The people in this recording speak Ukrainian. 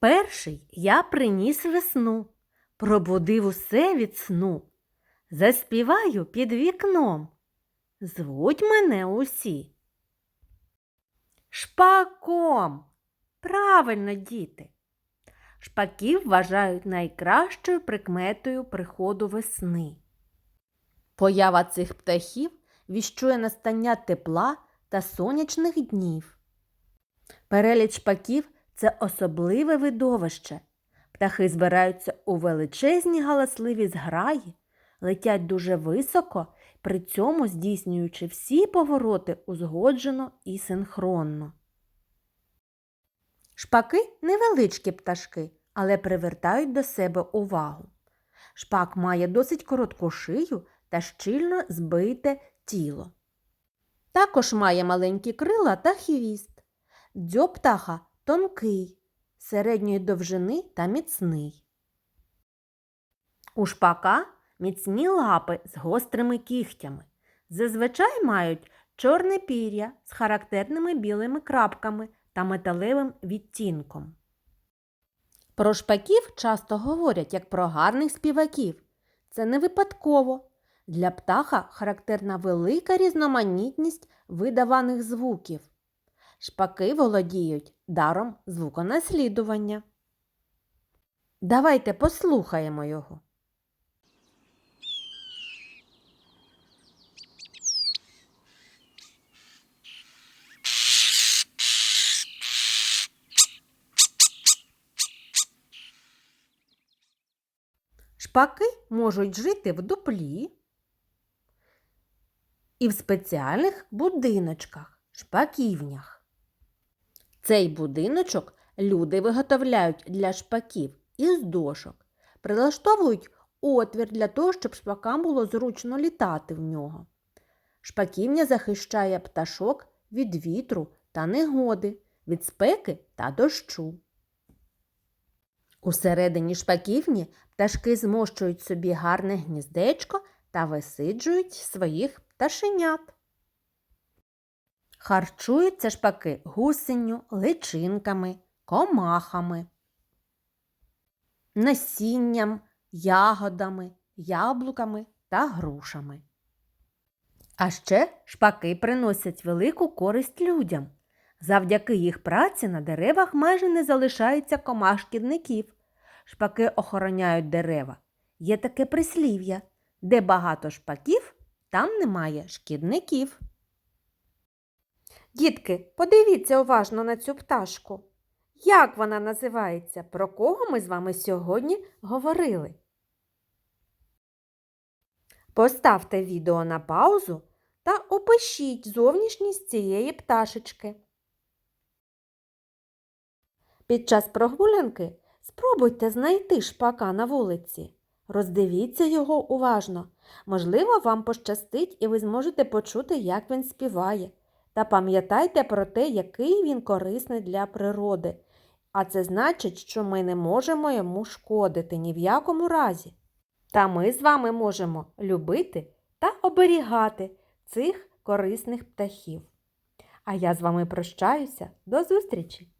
Перший я приніс весну, пробудив усе від сну. Заспіваю під вікном. Звуть мене усі. Шпаком. Правильно, діти. Шпаків вважають найкращою прикметою приходу весни. Поява цих птахів віщує настання тепла та сонячних днів. Переліт шпаків це особливе видовище. Птахи збираються у величезні галасливі зграї, летять дуже високо, при цьому здійснюючи всі повороти узгоджено і синхронно. Шпаки невеличкі пташки, але привертають до себе увагу. Шпак має досить коротку шию та щільно збите тіло. Також має маленькі крила та хвіст. Дзьоб птаха тонкий, середньої довжини та міцний. У шпака міцні лапи з гострими кігтями. Зазвичай мають чорне пір'я з характерними білими крапками та металевим відтінком. Про шпаків часто говорять як про гарних співаків. Це не випадково. Для птаха характерна велика різноманітність видаваних звуків. Шпаки володіють даром звуконаслідування. Давайте послухаємо його. Шпаки можуть жити в дуплі і в спеціальних будиночках, шпаківнях. Цей будиночок люди виготовляють для шпаків із дошок, прилаштовують отвір для того, щоб шпакам було зручно літати в нього. Шпаківня захищає пташок від вітру та негоди, від спеки та дощу. Усередині шпаківні пташки змощують собі гарне гніздечко та висиджують своїх пташенят. Харчуються шпаки гусенню, личинками, комахами, насінням, ягодами, яблуками та грушами. А ще шпаки приносять велику користь людям. Завдяки їх праці на деревах майже не залишається комах шкідників. Шпаки охороняють дерева. Є таке прислів'я, де багато шпаків, там немає шкідників. Дітки, подивіться уважно на цю пташку. Як вона називається? Про кого ми з вами сьогодні говорили? Поставте відео на паузу та опишіть зовнішність цієї пташечки. Під час прогулянки спробуйте знайти шпака на вулиці. Роздивіться його уважно. Можливо, вам пощастить і ви зможете почути, як він співає. Та пам'ятайте про те, який він корисний для природи. А це значить, що ми не можемо йому шкодити ні в якому разі. Та ми з вами можемо любити та оберігати цих корисних птахів. А я з вами прощаюся. До зустрічі!